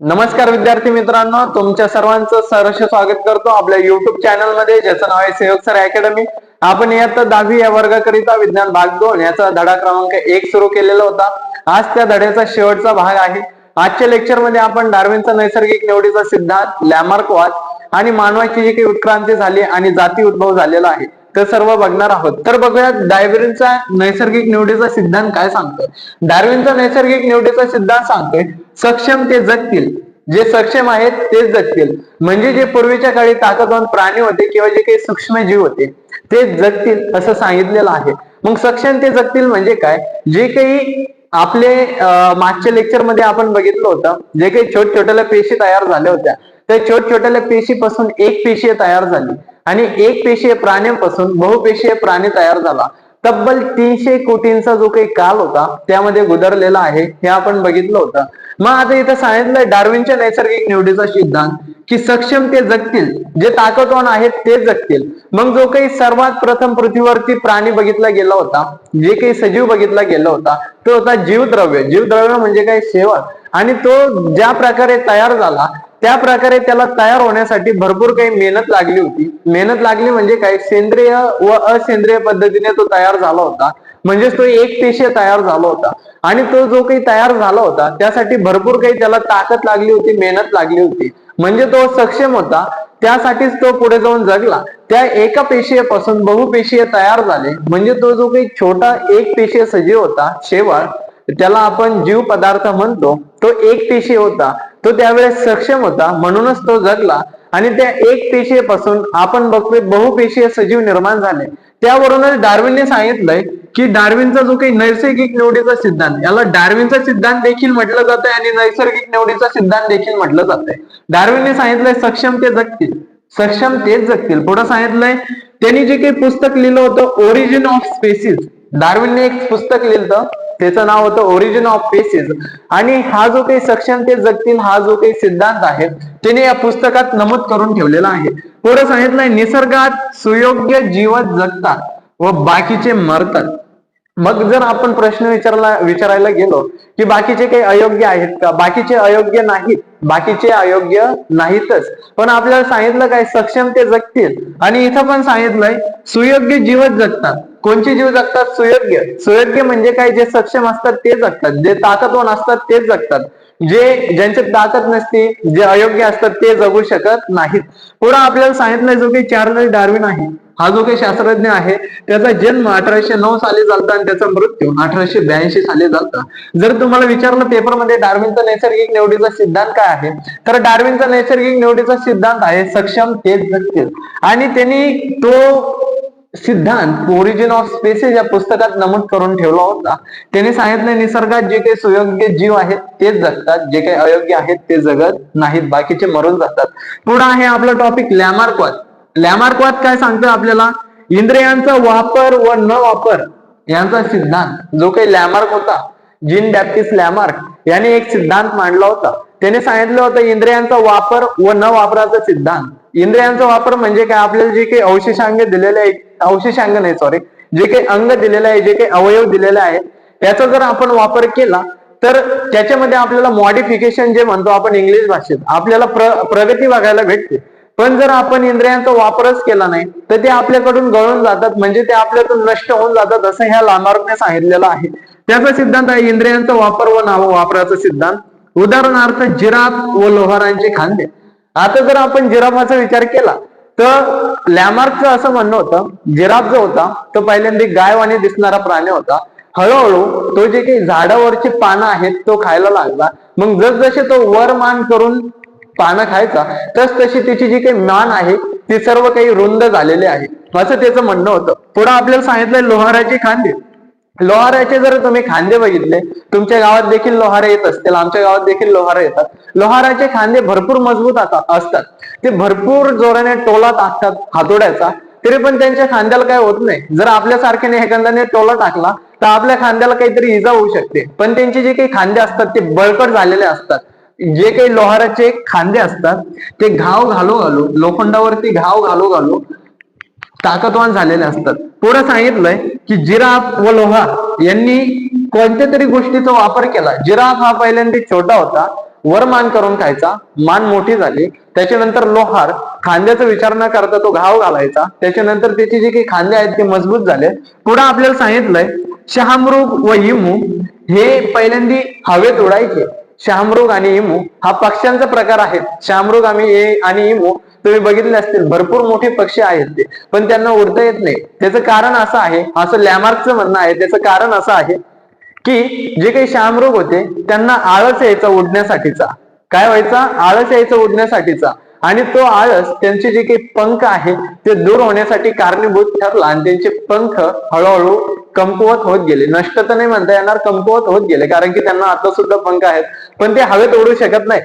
नमस्कार विद्यार्थी मित्रांनो तुमच्या सर्वांचं सहर्ष स्वागत करतो आपल्या युट्यूब चॅनलमध्ये ज्याचं नाव आहे सेवक सर अकॅडमी आपण इयत्ता दहावी या वर्गाकरिता विज्ञान भाग दोन याचा धडा क्रमांक एक सुरू केलेला होता. आज त्या धड्याचा शेवटचा भाग आहे. आजच्या लेक्चरमध्ये आपण डार्विनचा नैसर्गिक निवडीचा सिद्धांत लॅमार्क वाद आणि मानवाची जी काही उत्क्रांती झाली आणि जाती उद्भव झालेला आहे ते सर्व बघणार आहोत. तर बघूया डार्विनचा नैसर्गिक निवडीचा सिद्धांत काय सांगतोय? डार्विनचा नैसर्गिक निवडीचा सिद्धांत सांगतोय सक्षम ते जगतील. जे सक्षम आहेत तेच जगतील. म्हणजे जे पूर्वीच्या काळी ताकदवान प्राणी होते किंवा जे काही सूक्ष्म जीव होते ते जगतील असं सांगितलेलं आहे. मग सक्षम ते जगतील म्हणजे काय? जे काही आपले मागच्या लेक्चरमध्ये आपण बघितलं होतं जे काही छोट छोट्याला पेशी तयार झाल्या होत्या. त्या छोट छोट्याला पेशीपासून एक पेशी तयार झाली. आणि एक पेशीय प्राण्यांपासून बहुपेशीय प्राणी तयार झाला. तब्बल तीनशे कोटींचा जो काही काल होता त्यामध्ये गुदरलेला आहे हे आपण बघितलं होतं. मग आता इथं सांगितलंय डार्विनच्या नैसर्गिक निवडीचा सिद्धांत की सक्षम ते जगतील जे ताकदवान आहेत ते जगतील. मग जो काही सर्वात प्रथम पृथ्वीवरती प्राणी बघितला गेला होता जे काही सजीव बघितला गेला होता तो होता जीवद्रव्य. जीवद्रव्य म्हणजे काय? शेवट आणि तो ज्या प्रकारे तयार झाला त्या प्रकारे त्याला तयार होण्यासाठी भरपूर काही मेहनत लागली होती. मेहनत लागली म्हणजे काय? सेंद्रिय व असेंद्रिय पद्धतीने तो तयार झाला होता. म्हणजेच तो एक पेशीय तयार झाला होता. आणि तो जो काही तयार झाला होता त्यासाठी भरपूर काही त्याला ताकद लागली होती मेहनत लागली होती. म्हणजे तो सक्षम होता. त्यासाठीच तो पुढे जाऊन जगला. त्या एका पेशीपासून बहुपेशीय तयार झाले. म्हणजे तो जो काही छोटा एक पेशीय सजीव होता शेवाळ त्याला आपण जीव पदार्थ म्हणतो तो एक पेशी होता. तो त्यावेळेस सक्षम होता म्हणूनच तो जगला. आणि त्या एक पेशीपासून आपण बघतोय बहुपेशीय सजीव निर्माण झाले. त्यावरूनच डार्विनने सांगितलंय की डार्विनचा जो काही नैसर्गिक निवडीचा सिद्धांत याला डार्विनचा सिद्धांत देखील म्हटलं जातंय आणि नैसर्गिक निवडीचा सिद्धांत देखील म्हटलं जातंय. डार्विनने सांगितलंय सक्षम ते जगतील. सक्षम तेच जगतील. पुढे सांगितलंय त्यांनी जे काही पुस्तक लिहिलं होतं ओरिजिन ऑफ स्पेसिस डार्विनने एक पुस्तक लिहिलं त्याचं नाव होतं ओरिजिन ऑफ पेसिस आणि हा जो काही सक्षम ते जगतील हा जो काही सिद्धांत आहे त्याने या पुस्तकात नमूद करून ठेवलेला आहे. पुढे सांगितलंय निसर्गात सुयोग्य जीवन जगतात व बाकीचे मरतात. मग जर आपण प्रश्न विचारला विचारायला गेलो की बाकीचे काही अयोग्य आहेत का? बाकीचे अयोग्य नाहीत. बाकीचे अयोग्य नाहीतच. पण आपल्याला सांगितलं काय सक्षम ते जगतील. आणि इथं पण सांगितलंय सुयोग्य जीवच जगतात. कोणचे जीव जगतात? सुयोग्य. सुयोग्य म्हणजे काय? जे सक्षम असतात ते जगतात. जे ताकदवान असतात तेच जगतात. जे ज्यांच्यात ताकद नसते जे अयोग्य असतात ते जगू शकत नाहीत. पुढे आपल्याला सांगितलंय जो काही चार्लस डार्विन आहे. हा जो काही शास्त्रज्ञ आहे त्याचा जन्म अठराशे नऊ साली झालता आणि त्याचा मृत्यू अठराशे ब्याऐंशी साली झालता. जर तुम्हाला विचारलं पेपरमध्ये डार्विनचा नैसर्गिक निवडीचा सिद्धांत काय आहे तर डार्विनचा नैसर्गिक निवडीचा सिद्धांत आहे सक्षम तेच जगतील. आणि त्यांनी तो सिद्धांत ओरिजिन ऑफ स्पेसेस या पुस्तकात नमूद करून ठेवला होता. त्यांनी सांगितलं निसर्गात जे काही सुयोग्य जीव आहेत तेच जगतात. जे काही अयोग्य आहेत ते जगत नाहीत. बाकीचे मरून जातात. पुढे आहे आपला टॉपिक लॅमार्कवाद लॅमार्कवाद काय सांगतो आपल्याला? इंद्रियांचा वापर व न वापर यांचा सिद्धांत. जो काही लॅमार्क होता जीन डॅप्टिस लॅमार्क याने एक सिद्धांत मांडला होता. त्याने सांगितलं होतं इंद्रियांचा वापर व न वापराचा सिद्धांत. इंद्रियांचा वापर म्हणजे काय? आपल्याला जे काही अवशेषांग दिलेले आहेत अवशेषांग नाही सॉरी जे काही अंग दिलेले आहे जे काही अवयव दिलेले आहे त्याचा जर आपण वापर केला तर त्याच्यामध्ये आपल्याला मॉडिफिकेशन जे म्हणतो आपण इंग्लिश भाषेत आपल्याला प्र प्रगती बघायला भेटते. पण जर आपण इंद्रियांचा वापरच केला नाही तर ते आपल्याकडून गळून जातात म्हणजे ते आपल्यातून नष्ट होऊन जातात असं ह्या लांबारने सांगितलेलं आहे. त्याचा सिद्धांत आहे इंद्रियांचा वापर व नाव वापराचा सिद्धांत. उदाहरणार्थ जिराफ व लोहारांचे खांदे. आता जर आपण जिराफाचा विचार केला तर लॅमार्कचं असं म्हणणं होतं जिराफ जो होता तो पहिल्यांदा गायवाने दिसणारा प्राणी होता. हळूहळू तो जे काही झाडावरची पानं आहेत तो खायला लागला. मग जसजसे तो वर मान करून पानं खायचा तस तशी त्याची जी काही मान आहे ती सर्व काही रुंद झालेली आहे. असं त्याचं म्हणणं होतं. पुढे आपल्याला सांगितलं लोहाराचे खांदे. लोहाराचे जर तुम्ही खांदे बघितले तुमच्या गावात देखील लोहारे येत असतील आमच्या गावात देखील लोहारे येतात. लोहाराचे खांदे भरपूर मजबूत असतात. ते भरपूर जोराने टोला टाकतात हातोड्याचा. तरी पण त्यांच्या खांद्याला काय होत नाही. जर आपल्यासारख्याने एखाद्याने टोला टाकला तर आपल्या खांद्याला काहीतरी इजा होऊ शकते. पण त्यांचे जे काही खांदे असतात ते बळकट झालेले असतात. जे काही लोहाराचे खांदे असतात ते घाव घालू घालू लोखंडावरती घाव घालू घालू ताकदवान झालेले असतात. पुढे सांगितलंय की जिराफ व लोहार यांनी कोणत्या तरी गोष्टीचा वापर केला. जिराफ हा पहिल्यांदा छोटा होता वर मान करून खायचा मान मोठी झाली त्याच्यानंतर लोहार खांद्याचा विचार न करता तो घाव घालायचा त्याच्यानंतर त्याचे जे काही खांदे आहेत ते मजबूत झाले. पुढे आपल्याला सांगितलंय शहामृग व इमू हे पहिल्यांदी हवेत उडायचे. शहामृग आणि इमू हा पक्ष्यांचा प्रकार आहे शहामृग आम्ही ए आणि इमू तुम्ही बघितले असतील भरपूर मोठे पक्षी आहेत ते. पण त्यांना उडता येत नाही. त्याचं कारण असं आहे असं लॅमार्कचं म्हणणं आहे त्याचं कारण असं आहे की जे काही शामरोग होते त्यांना आळस यायचा उडण्यासाठीचा. काय व्हायचा? आळस यायचा उडण्यासाठीचा. आणि तो आळस त्यांचे जे काही पंख आहे ते दूर होण्यासाठी कारणीभूत ठरला आणि त्यांचे पंख हळूहळू कमकुवत होत गेले. नष्ट तर नाही म्हणता येणार कमकुवत होत गेले. कारण की त्यांना आता सुद्धा पंख आहेत. पण ते हवेत उडू शकत नाही.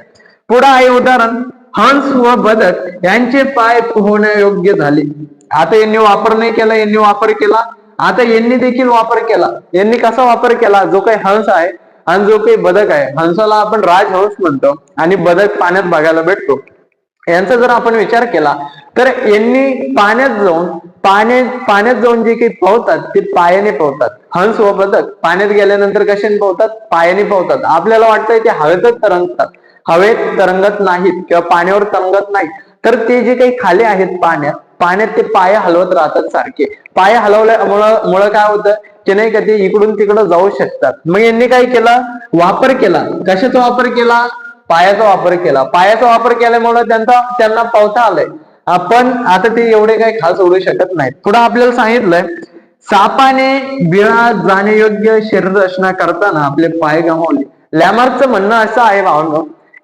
पुढं आहे उदाहरण. हंस व बदक यांचे पाय पोहण्यायोग्य झाले. आता यांनी वापर नाही केला यांनी वापर केला. आता यांनी देखील वापर केला. यांनी कसा वापर केला? जो काही हंस आहे आणि जो काही बदक आहे. हंसाला आपण राजहंस म्हणतो आणि बदक पाण्यात बघायला भेटतो. यांचा जर आपण विचार केला तर यांनी पाण्यात जाऊन पाण्यात पाण्यात जाऊन जे काही पोहतात ते पायाने पोहतात. हंस व बदक पाण्यात गेल्यानंतर कशाने पोहतात? पायाने पोहतात. आपल्याला वाटतंय ते हवेतच तरंगतात. हवेत तरंगत नाहीत किंवा पाण्यावर तरंगत नाहीत. तर ते जे काही खाली आहेत पाण्यात पाण्यात ते पाय हलवत राहतात सारखे. पाय हलवल्यामुळं मुळे काय होतं? की नाही का ते इकडून तिकडं जाऊ शकतात. मग यांनी काय केलं? वापर केला. कशाचा वापर केला? पायाचा वापर केला. पायाचा वापर केल्यामुळे त्यांचा त्यांना पावता आलंय. आपण आता ते एवढे काही खास उडू शकत नाहीत. पुढे आपल्याला सांगितलंय सापाने बिळा जाण्यायोग्य शरीर रचना करताना आपले पाय गमावले. लॅमार्कचं म्हणणं असं आहे भावनो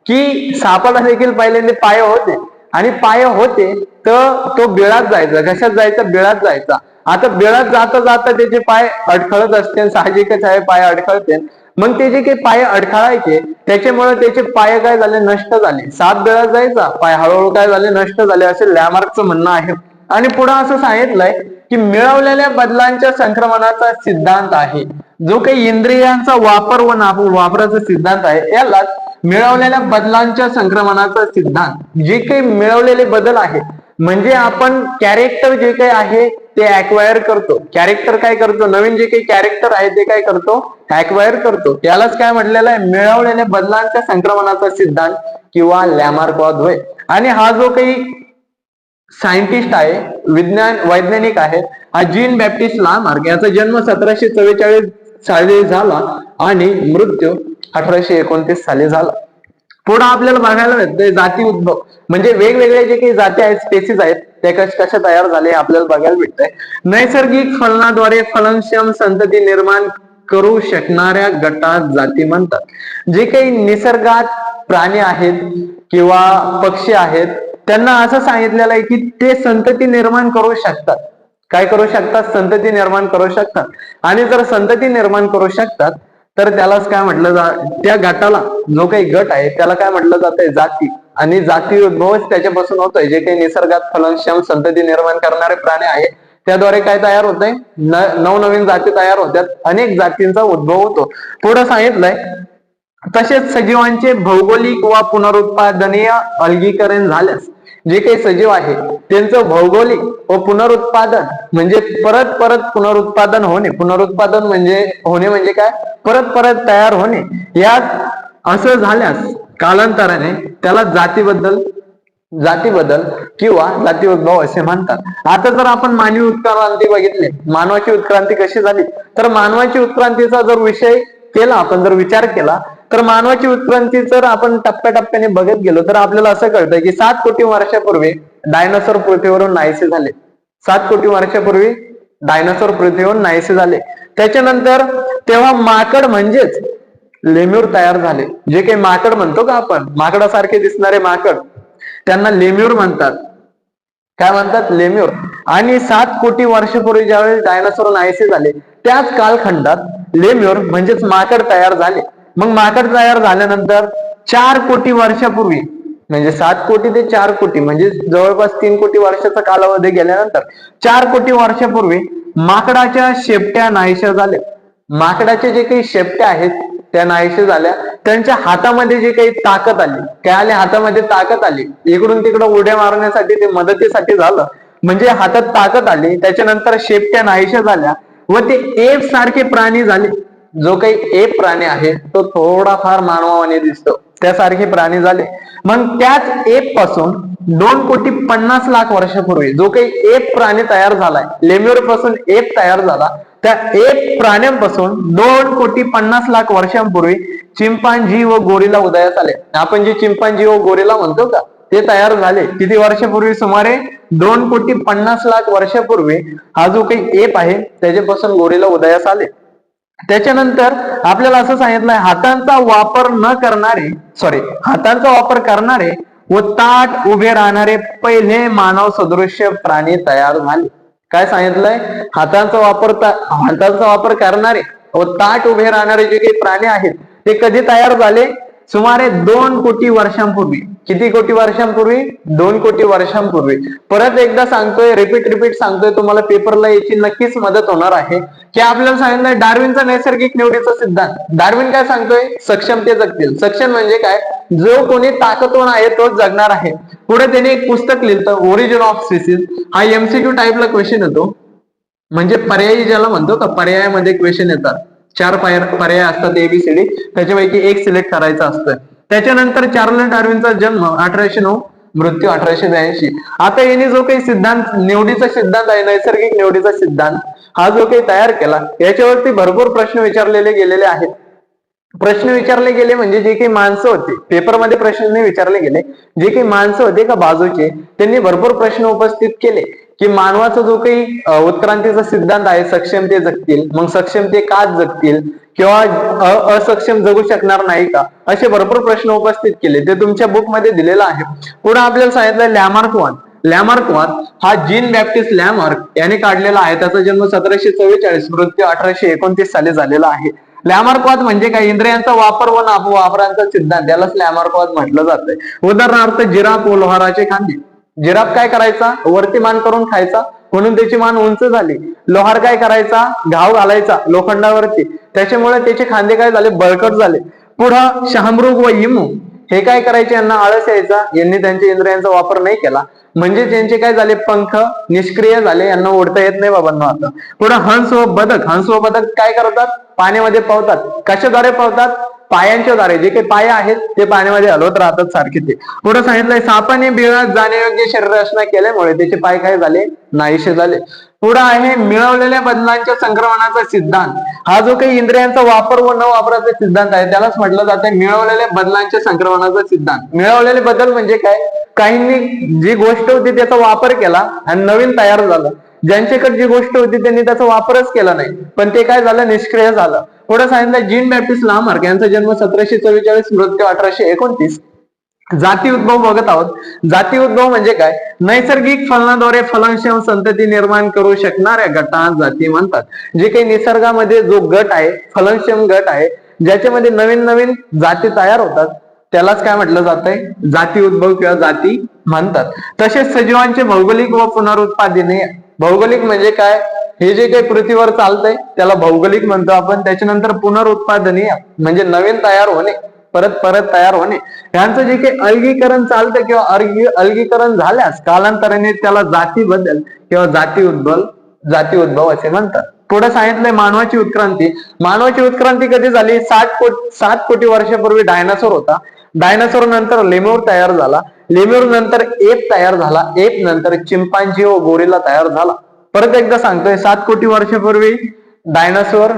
की सापाला देखील पहिल्यांदा पाय होते. आणि पाय होते तर तो बिळात जायचा. घशात जायचा? बिळात जायचा. आता बिळात जाता जाता त्याचे पाय अडखळत असते साहजिकच आहे पाय अडखळते. मग ते जे काही पाय अडखळायचे त्याच्यामुळे त्याचे पाय काय झाले? नष्ट झाले. सात बिळात जायचा पाय हळूहळू काय झाले? नष्ट झाले असे लॅमार्कचं म्हणणं आहे. आणि पुढे असं सांगितलंय की मिळवलेल्या बदलांच्या संक्रमणाचा सिद्धांत आहे. जो काही इंद्रियांचा वापर व वापराचा सिद्धांत आहे यालाच मिळवलेल्या बदलांच्या संक्रमणाचा सिद्धांत. जे काही मिळवलेले बदल आहेत म्हणजे आपण कॅरेक्टर जे काही आहे ते अक्वायर करतो. कॅरेक्टर काय करतो? नवीन जे काही कॅरेक्टर आहे ते काय करतो? अक्वायर करतो. त्यालाच काय म्हटलेलं आहे? मिळवलेल्या बदलांच्या संक्रमणाचा सिद्धांत किंवा लॅमार्कवाद होय. आणि हा जो काही सायंटिस्ट आहे विज्ञान वैज्ञानिक आहे हा जीन बॅप्टिस्ट लामार्क याचा जन्म सतराशे चव्वेचाळीस साली झाला आणि मृत्यू अठराशे एकोणतीस साली झाला. पुढे आपल्याला बघायला भेटतंय जाती उद्भव. म्हणजे वेगवेगळे जे काही जाती आहेत स्पेसिस आहेत ते कश कशा तयार झाले आपल्याला बघायला भेटतंय. नैसर्गिक फलनाद्वारे फलनक्षम संतती निर्माण करू शकणाऱ्या गटात जाती म्हणतात. जे काही निसर्गात प्राणी आहेत किंवा पक्षी आहेत त्यांना असं सांगितलेलं आहे की ते संतती निर्माण करू शकतात. काय करू शकतात? संतती निर्माण करू शकतात. आणि जर संतती निर्माण करू शकतात तर त्यालाच काय म्हटलं जा त्या गटाला जो काही गट आहे त्याला काय म्हटलं जातंय? जाती. आणि जाती उद्भवच त्याच्यापासून होतोय. जे काही निसर्गात फलनक्षम संतती निर्माण करणारे प्राणी आहेत त्याद्वारे काय तयार होतंय? आहे नवनवीन जाती तयार होत्यात. अनेक जातींचा उद्भव होतो. पुढे सांगितलंय तसेच सजीवांचे भौगोलिक व पुनरुत्पादनीय अलगीकरण झाल्यास जे काही सजीव आहे त्यांचं भौगोलिक व पुनरुत्पादन म्हणजे परत परत पुनरुत्पादन होणे. पुनरुत्पादन म्हणजे होणे म्हणजे काय? परत परत तयार होणे. यात असं झाल्यास कालांतराने त्याला जातीबद्दल जातीबद्दल किंवा जाती उद्भव असे म्हणतात. आता जर आपण मानवी उत्क्रांती बघितली मानवाची उत्क्रांती कशी झाली? तर मानवाची उत्क्रांतीचा जर विषय केला आपण जर विचार केला तर मानवाची उत्क्रांती जर आपण टप्प्याटप्प्याने बघत गेलो तर आपल्याला असं कळतं की सात कोटी वर्षापूर्वी डायनासोर पृथ्वीवरून नाहीसे झाले. सात कोटी वर्षापूर्वी डायनासोर पृथ्वीवर नाहीसे झाले. त्याच्यानंतर तेव्हा माकड म्हणजेच लेम्यूर तयार झाले. जे काही माकड म्हणतो का आपण? माकडासारखे दिसणारे माकड. त्यांना लेम्यूर म्हणतात. काय म्हणतात? लेम्यूर आणि सात कोटी वर्षापूर्वी ज्यावेळेस डायनासोर नाहीसे झाले त्याच कालखंडात लेम्यूर म्हणजेच माकड तयार झाले. मग माकड तयार झाल्यानंतर चार कोटी वर्षापूर्वी म्हणजे सात कोटी ते चार कोटी म्हणजे जवळपास तीन कोटी वर्षाचा कालावधी गेल्यानंतर चार कोटी वर्षापूर्वी माकडाच्या शेपट्या नाहीशा झाल्या. माकडाचे जे काही शेपट्या आहेत त्या नाहीशे झाल्या. त्यांच्या हातामध्ये जे काही ताकद आली काय आले हातामध्ये ताकद आली. इकडून तिकडं उड्या मारण्यासाठी ते मदतीसाठी झालं. म्हणजे हातात ताकद आली त्याच्यानंतर शेपट्या नाहीशा झाल्या व ते एप सारखे प्राणी झाले. जो काही एप प्राणी आहे तो थोडाफार मानवाने दिसतो. त्यासारखे प्राणी झाले. मग त्याच एपपासून दोन कोटी पन्नास लाख वर्षापूर्वी जो काही एप प्राणी तयार झालाय लेम्युरपासून एप तयार झाला त्या एप प्राण्यांपासून दोन कोटी पन्नास लाख वर्षांपूर्वी चिंपांजी व गोरीला उदयास आले. आपण जे चिंपांजी व गोरीला म्हणतो का ते तयार झाले. किती वर्षापूर्वी? सुमारे दोन कोटी पन्नास लाख वर्षापूर्वी हा जो काही एप आहे त्याच्यापासून गोरीला उदयास आले. त्याच्यानंतर आपल्याला असं सांगितलंय हातांचा वापर न करणारे सॉरी हातांचा वापर करणारे व ताट उभे राहणारे पहिले मानव सदृश्य प्राणी तयार झाले. काय सांगितलंय? हातांचा वापर हातांचा वापर करणारे व ताट उभे राहणारे जे काही प्राणी आहेत ते कधी तयार झाले? सुमारे दोन कोटी वर्षांपूर्वी. किती कोटी वर्षांपूर्वी? दोन कोटी वर्षांपूर्वी. परत एकदा सांगतोय रिपीट रिपीट सांगतोय तुम्हाला पेपरला याची नक्कीच मदत होणार आहे. की आपल्याला सांगितलं डार्विनचा नैसर्गिक निवडीचा सिद्धांत. डार्विन काय सांगतोय? सक्षम ते जगतील. सक्षम म्हणजे काय? जो कोणी ताकदवान आहे तोच जगणार आहे. पुढे त्याने एक पुस्तक लिहिलं ओरिजिन ऑफ स्पीसीज हा एमसीक्यू टाईपला क्वेश्चन येतो. म्हणजे पर्यायी ज्याला म्हणतो का पर्यायामध्ये क्वेश्चन येतात. चार पर्याय असतात एबीसीडी त्याच्यापैकी एक सिलेक्ट करायचं असतं. त्याच्यानंतर चार्लस डार्विनचा जन्म अठराशे नऊ मृत्यू अठराशे ब्याऐंशी. आता याने जो काही सिद्धांत निवडीचा सिद्धांत आहे नैसर्गिक निवडीचा सिद्धांत हा जो काही तयार केला याच्यावरती भरपूर प्रश्न विचारलेले गेलेले आहेत. प्रश्न विचारले गेले म्हणजे जे काही माणसं होते पेपरमध्ये प्रश्न विचारले गेले जे काही माणसं होते का बाजूचे त्यांनी भरपूर प्रश्न उपस्थित केले. की मानवाचा जो काही उत्क्रांतीचा सिद्धांत आहे सक्षम ते जगतील मग सक्षम ते का जगतील किंवा असक्षम जगू शकणार नाही का असे भरपूर प्रश्न उपस्थित केले ते तुमच्या बुकमध्ये दिलेला आहे. पुढे आपल्याला सांगितलं लॅमार्क वन लॅमार्क हा जीन बॅप्टिस्ट लॅमार्क याने काढलेला आहे त्याचा जन्म सतराशे चव्वेचाळीस मृत्यू अठराशे एकोणतीस साली झालेला आहे. लॅमार्कवाद म्हणजे काय? इंद्रियांचा वापर व नापवापरांचा सिद्धांत यालाच लॅमार्कवाद म्हटलं जातंय. उदाहरणार्थ जिरा व खांदे. जिराफ काय करायचा? वरती मान करून खायचा. म्हणून त्याची मान उंच झाली. लोहार काय करायचा? घाव घालायचा लोखंडावरती. त्याच्यामुळे त्याचे खांदे काय झाले? बळकट झाले. पुढं शहामृग व इमू. हे काय करायचे? यांना आळस यायचा. यांनी त्यांच्या इंद्रियांचा वापर नाही केला. म्हणजे त्यांचे काय झाले? पंख निष्क्रिय झाले. यांना ओढता येत नाही बाबांना आता. पुढं हंस व बदक. हंस व बदक काय करतात? पाण्यामध्ये पावतात कशाद्वारे पावतात पायांच्या द्वारे जे काही पाय आहेत ते पाण्यामध्ये हलवत राहतात सारखे ते. पुढे सांगितलंय सापाने बिळात जाण्यायोग्य शरीर रचना केल्यामुळे त्याचे पाय काय झाले? नाहीशे झाले. पुढे आहे मिळवलेल्या बदलांच्या संक्रमणाचा सिद्धांत. हा जो काही इंद्रियांचा वापर व न वापराचा सिद्धांत आहे त्यालाच म्हटलं जाते मिळवलेल्या बदलांच्या संक्रमणाचा सिद्धांत. मिळवलेले बदल म्हणजे काय? काहींनी जी गोष्ट होती त्याचा वापर केला आणि नवीन तयार झालं. ज्यांच्याकडे जी गोष्ट होती त्यांनी त्याचा वापरच केला नाही. पण ते काय झालं? निष्क्रिय झालं. पुढे सांगितलं जीन बॅप्टिस्ट लामार्क यांचा जन्म सतराशे चव्वेचाळीस मृत्यू अठराशे एकोणतीस. जाती उद्भव बघत आहोत. जाती उद्भव म्हणजे काय? नैसर्गिक फलनाद्वारे फलनक्षम संतती निर्माण करू शकणाऱ्या गटांना जाती म्हणतात. जे काही निसर्गामध्ये जो गट आहे फलनक्षम गट आहे ज्याच्यामध्ये नवीन नवीन जाती तयार होतात त्यालाच काय म्हटलं जात आहे जाती उद्भव किंवा जाती म्हणतात. तसेच सजीवांचे भौगोलिक व पुनरुत्पादने भौगोलिक म्हणजे काय? हे जे काही पृथ्वीवर चालतंय त्याला भौगोलिक म्हणतो आपण. त्याच्यानंतर पुनरुत्पादनीय म्हणजे नवीन तयार होणे परत परत तयार होणे. यांचं जे काही अलगीकरण चालतं किंवा अलगीकरण झाल्यास कालांतराने त्याला जाती बदल किंवा जाती उद्भव जाती उद्भव असे म्हणतात. पुढे सांगितलंय मानवाची उत्क्रांती. मानवाची उत्क्रांती कधी झाली? सात कोटी सात कोटी वर्षापूर्वी डायनासोर होता. डायनासोर नंतर लेमोर तयार झाला. लेम्यूर नंतर एप तयार झाला. एप नंतर चिंपांजी व गोरेला तयार झाला. परत एकदा सांगतोय सात कोटी वर्षापूर्वी डायनासोर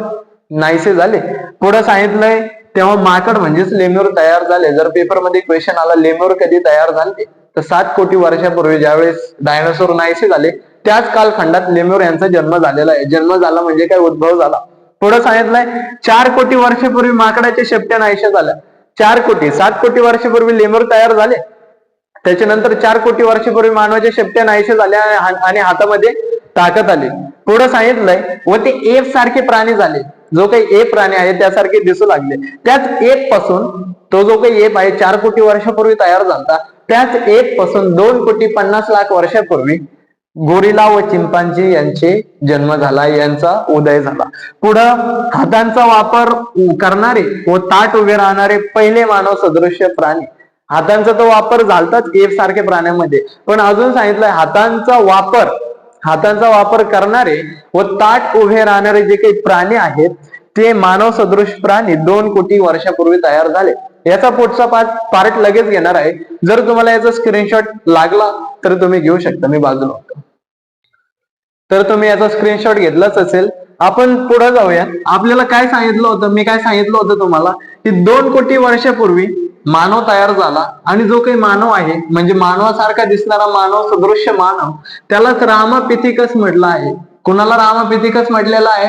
नाहीसे झाले. पुढे सांगितलंय तेव्हा माकड म्हणजेच लेमूर तयार झाले. जर पेपरमध्ये क्वेश्चन आला लेमूर कधी तयार झाले? तर सात कोटी वर्षापूर्वी ज्यावेळेस डायनासोर नाहीसे झाले त्याच कालखंडात लेमूर यांचा जन्म झालेला आहे. जन्म झाला म्हणजे काय? उद्भव झाला. पुढे सांगितलंय चार कोटी वर्षापूर्वी माकडाच्या शेपट्या नाहीशा झाल्या. चार कोटी सात कोटी वर्षापूर्वी लेमूर तयार झाले. त्याच्यानंतर चार कोटी वर्षापूर्वी मानवाच्या शेपट्या नाहीशा झाल्या आणि हातामध्ये ताकद आली. पुढं सांगितलंय व ते एप सारखे प्राणी झाले. जो काही एप प्राणी आहे त्यासारखे दिसू लागले. त्याच एपपासून तो जो काही एप आहे चार कोटी वर्षापूर्वी तयार झाला त्याच एपपासून दोन कोटी पन्नास लाख वर्षापूर्वी गोरिला व चिंपांजी यांचे जन्म झाला यांचा उदय झाला. पुढं हातांचा वापर करणारे व ताट उभे राहणारे पहिले मानव सदृश्य प्राणी हातांचा तो वापर झालताच एफ सारख्या प्राण्यांमध्ये. पण अजून सांगितलंय हातांचा वापर हातांचा वापर करणारे व ताट उभे राहणारे जे काही प्राणी आहेत ते मानव सदृश प्राणी दोन कोटी वर्षापूर्वी तयार झाले. याचा पुढचा पार्ट पार्ट लगेच घेणार आहे. जर तुम्हाला याचा स्क्रीनशॉट लागला तर तुम्ही घेऊ शकता. मी बाजूला होतो. तर तुम्ही याचा स्क्रीनशॉट घेतलाच असेल. आपण पुढे जाऊया आपल्याला काय सांगितलं होतं? मी काय सांगितलं होतं तुम्हाला? की दोन कोटी वर्षापूर्वी मानव तयार झाला आणि जो काही मानव आहे म्हणजे मानवासारखा दिसणारा मानव सदृश्य मानव त्यालाच रामापिथिकस म्हटलं आहे. कुणाला रामापिथिकस म्हटलेला आहे?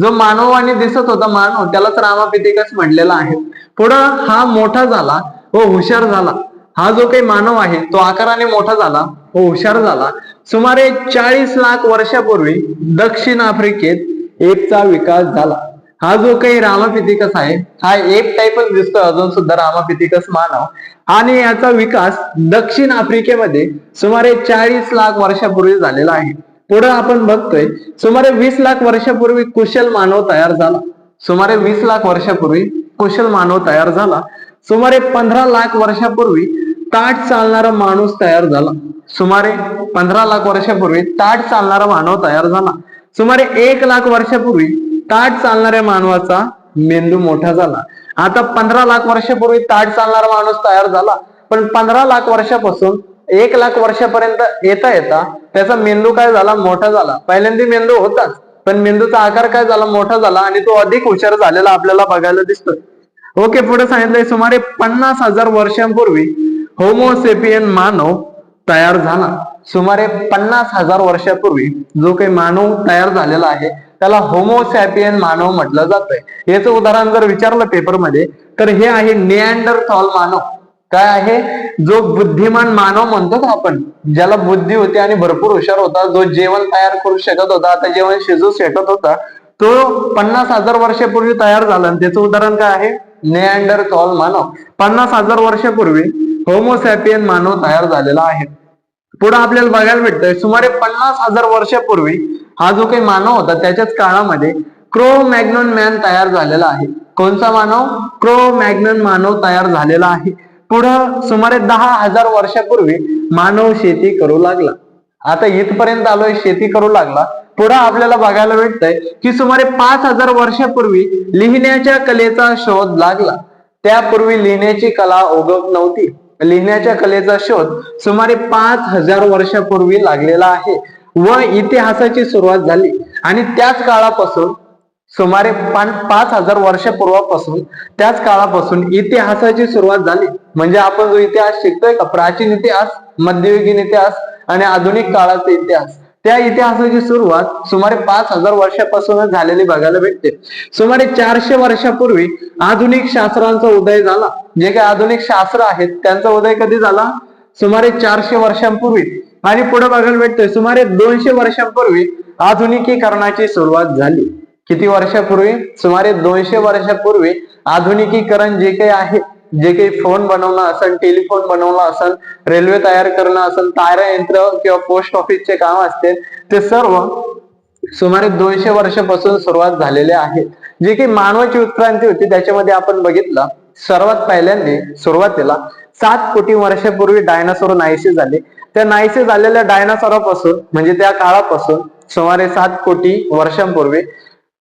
जो मानवाने दिसत होता मानव त्यालाच रामापिथिकस म्हटलेला आहे. पुढं हा मोठा झाला व हुशार झाला. हा जो काही मानव आहे तो आकाराने मोठा झाला व हुशार झाला. सुमारे चाळीस लाख वर्षापूर्वी दक्षिण आफ्रिकेत एपचा विकास झाला. हा जो काही रामापिथिकस आहे हा एक टाईपच दिसतो अजून सुद्धा रामापिथिकस मानव. आणि याचा विकास दक्षिण आफ्रिकेमध्ये सुमारे चाळीस लाख वर्षापूर्वी झालेला आहे. पुढे आपण बघतोय सुमारे वीस लाख वर्षापूर्वी कुशल मानव तयार झाला. सुमारे वीस लाख वर्षापूर्वी कुशल मानव तयार झाला. सुमारे पंधरा लाख वर्षापूर्वी ताट चालणारा माणूस तयार झाला. सुमारे पंधरा लाख वर्षापूर्वी ताट चालणारा मानव तयार झाला. सुमारे एक लाख वर्षापूर्वी ताट चालणाऱ्या मानवाचा मेंदू मोठा झाला. आता पंधरा लाख वर्षापूर्वी ताट चालणारा माणूस तयार झाला. पण पंधरा लाख वर्षापासून एक लाख वर्षापर्यंत येता येता त्याचा मेंदू काय झाला? मोठा झाला. पहिल्यांदा मेंदू होताच. पण मेंदूचा आकार काय झाला? मोठा झाला आणि तो अधिक हुशार झालेला आपल्याला बघायला दिसतोय. ओके पुढे सांगितलंय सुमारे पन्नास हजार वर्षांपूर्वी होमोसेपियन मानव तयार झाला. सुमारे पन्नास हजार वर्षापूर्वी जो काही मानव तयार झालेला आहे त्याला होमोसॅपियन मानव म्हटलं जातंय. याचं उदाहरण जर विचारलं पेपरमध्ये तर हे आहे निअँडरथॉल मानव. काय आहे? जो बुद्धिमान मानव म्हणतो ना आपण ज्याला बुद्धी होती आणि भरपूर हुशार होता जो जेवण तयार करू शकत होता आता जेवण शिजू शकत होता तो पन्नास हजार वर्षापूर्वी तयार झाला. आणि त्याचं उदाहरण काय आहे? नेअँडरथॉल मानव. पन्नास हजार वर्षापूर्वी होमोसॅपियन मानव तयार झालेला आहे. पुढे आपल्याला बघायला भेटतंय सुमारे पन्नास हजार वर्षापूर्वी हा जो काही मानव होता त्याच्याच काळामध्ये क्रो मॅग्नन मॅन तयार झालेला आहे. कोणता मानव? क्रो मॅग्नन मानव तयार झालेला आहे. पुढं सुमारे दहा हजार वर्षापूर्वी मानव शेती करू लागला. आता इथपर्यंत आलोय शेती करू लागला. पुढं आपल्याला बघायला भेटतंय की सुमारे पाच हजार वर्षापूर्वी लिहिण्याच्या कलेचा शोध लागला. त्यापूर्वी लिहिण्याची कला ओळख नव्हती. लिहिण्याच्या कलेचा शोध सुमारे पाच हजार वर्षापूर्वी लागलेला आहे. व इतिहासाची सुरुवात झाली. आणि त्याच काळापासून सुमारे पाच हजार वर्षापूर्वापासून त्याच काळापासून इतिहासाची सुरुवात झाली. म्हणजे आपण जो इतिहास शिकतोय का? प्राचीन इतिहास मध्ययुगीन इतिहास आणि आधुनिक काळाचा इतिहास. त्या इतिहासाची सुरुवात सुमारे पाच हजार वर्षापासूनच झालेली बघायला भेटते. सुमारे चारशे वर्षापूर्वी आधुनिक शास्त्रांचा उदय झाला. जे काही आधुनिक शास्त्र आहेत त्यांचा उदय कधी झाला? सुमारे चारशे वर्षांपूर्वी. आणि पुढे बघायला भेटतोय सुमारे दोनशे वर्षांपूर्वी आधुनिकीकरणाची सुरुवात झाली. किती वर्षापूर्वी? सुमारे दोनशे वर्षापूर्वी आधुनिकीकरण जे काही आहे जे काही फोन बनवणं असेल टेलिफोन बनवणं असेल रेल्वे तयार करणं असेल तारा यंत्र किंवा पोस्ट ऑफिसचे काम असते ते सर्व सुमारे दोनशे वर्षापासून सुरुवात झालेले आहे जे काही मानवाची उत्क्रांती होती त्याच्यामध्ये आपण बघितलं सर्वात पहिल्यांदा सुरुवातीला सात कोटी वर्षापूर्वी डायनासोर नाहीसे झाले. त्या नाहीसे झालेल्या डायनासॉरापासून म्हणजे त्या काळापासून सुमारे सात कोटी वर्षांपूर्वी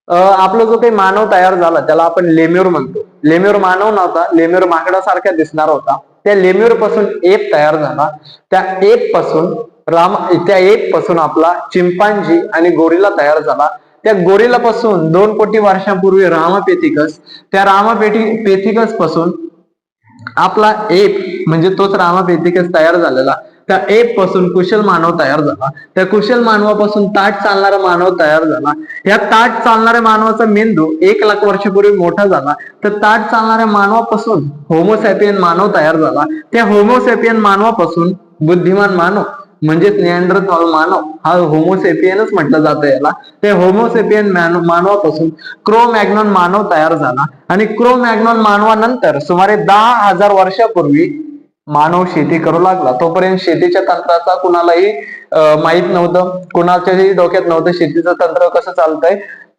आपला जो काही मानव तयार झाला त्याला आपण लेम्यूर म्हणतो. लेम्यूर मानव नव्हता लेम्युर माकडासारखा दिसणार होता. त्या लेम्यूरपासून एप तयार झाला. त्या एपपासून राम त्या एपपासून आपला चिंपांजी आणि गोरिला तयार झाला. त्या गोरिला पासून दोन कोटी वर्षांपूर्वी रामापेथिकस त्या रामापेटी पेथिकसपासून आपला एप म्हणजे तोच रामापेथिकस तयार झालेला. त्या एपपासून कुशल मानव तयार झाला. त्या कुशल मानवापासून ताट चालणारा मानव तयार झाला. या ताट चालणाऱ्या मानवाचा मेंदू एक लाख वर्षापूर्वी मोठा झाला. तर ताट चालणाऱ्या मानवापासून होमोसॅपियन मानव तयार झाला. त्या होमोसॅपियन मानवापासून बुद्धिमान मानव म्हणजेच निअँडरथॉल मानव हा होमोसेपियनच म्हटलं जातं याला. ते होमोसेपियन मानवापासून क्रो मॅग्नॉन मानव तयार झाला. आणि क्रो मॅग्नॉन मानवानंतर सुमारे दहा हजार वर्षापूर्वी मानव शेती करू लागला तोपर्यंत शेतीच्या तंत्राचा कुणालाही माहीत माहीत नव्हतं. कुणाच्याही डोक्यात नव्हतं शेतीचं तंत्र कसं चालतंय.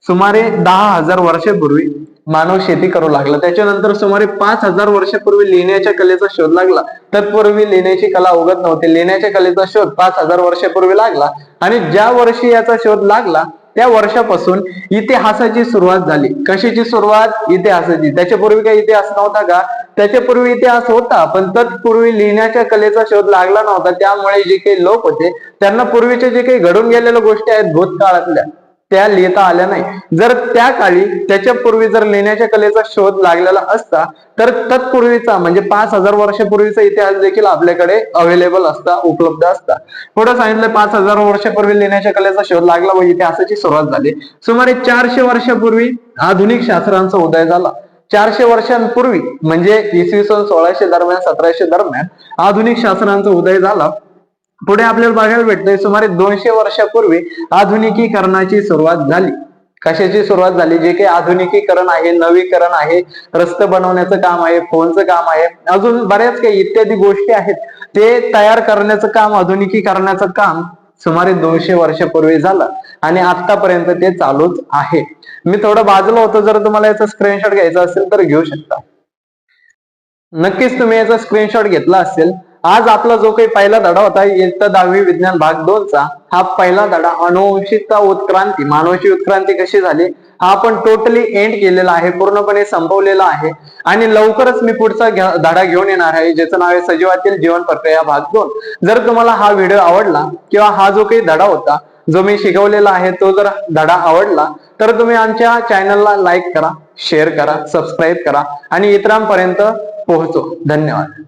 सुमारे दहा हजार वर्षापूर्वी मानव शेती करू लागला. त्याच्यानंतर सुमारे पाच हजार वर्षापूर्वी लिहिण्याच्या कलेचा शोध लागला. तत्पूर्वी लिहिण्याची कला उगत नव्हती. लिहिण्याच्या कलेचा शोध पाच हजार वर्षापूर्वी लागला. आणि ज्या वर्षी याचा शोध लागला त्या वर्षापासून इतिहासाची सुरुवात झाली. कशाची सुरुवात? इतिहासाची. त्याच्यापूर्वी काही इतिहास नव्हता का? त्याच्यापूर्वी इतिहास होता पण तत्पूर्वी लिहिण्याच्या कलेचा शोध लागला नव्हता. त्यामुळे जे काही लोक होते त्यांना पूर्वीचे जे काही घडून गेलेल्या गोष्टी आहेत भूतकाळातल्या त्या लिहिता आल्या नाही. जर त्या काळी त्याच्यापूर्वी जर लिहिण्याच्या कलेचा शोध लागलेला असता तर तत्पूर्वीचा म्हणजे पाच हजार वर्षापूर्वीचा इतिहास देखील आपल्याकडे अवेलेबल असता उपलब्ध असता. पुढे सांगितलं पाच हजार वर्षापूर्वी लिहिण्याच्या कलेचा शोध लागला व इतिहासाची सुरुवात झाली. सुमारे चारशे वर्षापूर्वी आधुनिक शास्त्रांचा उदय झाला. चारशे वर्षांपूर्वी म्हणजे इसवी सन सोळाशे दरम्यान सतराशे दरम्यान आधुनिक शास्त्रांचा उदय झाला. पुढे आपल्याला बघायला भेटतंय सुमारे दोनशे वर्षापूर्वी आधुनिकीकरणाची सुरुवात झाली. कशाची सुरुवात झाली? जे काही आधुनिकीकरण आहे नवीकरण आहे रस्ते बनवण्याचं काम आहे फोनचं काम आहे अजून बऱ्याच काही इत्यादी गोष्टी आहेत. ते तयार करण्याचं काम आधुनिकीकरणाचं काम सुमारे दोनशे वर्षापूर्वी झालं आणि आतापर्यंत ते चालूच आहे. मी थोडं बाजूला होतो जर तुम्हाला याचा स्क्रीनशॉट घ्यायचा असेल तर घेऊ शकता. नक्कीच तुम्ही याचा स्क्रीनशॉट घेतला असेल. आज आपला जो काही पहिला धडा होता इयत्ता दहावी विज्ञान भाग दोनचा हा पहिला धडा अनुवंशिकता उत्क्रांती मानवाची उत्क्रांती कशी झाली हा आपण टोटली एंड केलेला आहे पूर्णपणे संपवलेला आहे. आणि लवकरच मी पुढचा धडा घेऊन येणार आहे ज्याचं नाव आहे सजीवातील जीवन प्रक्रिया भाग दोन. जर तुम्हाला हा व्हिडिओ आवडला किंवा हा जो काही धडा होता जो मी शिकवलेला आहे तो जर धडा आवडला तर तुम्ही आमच्या चॅनलला लाईक करा शेअर करा सबस्क्राईब करा आणि इतरांपर्यंत पोहोचो. धन्यवाद.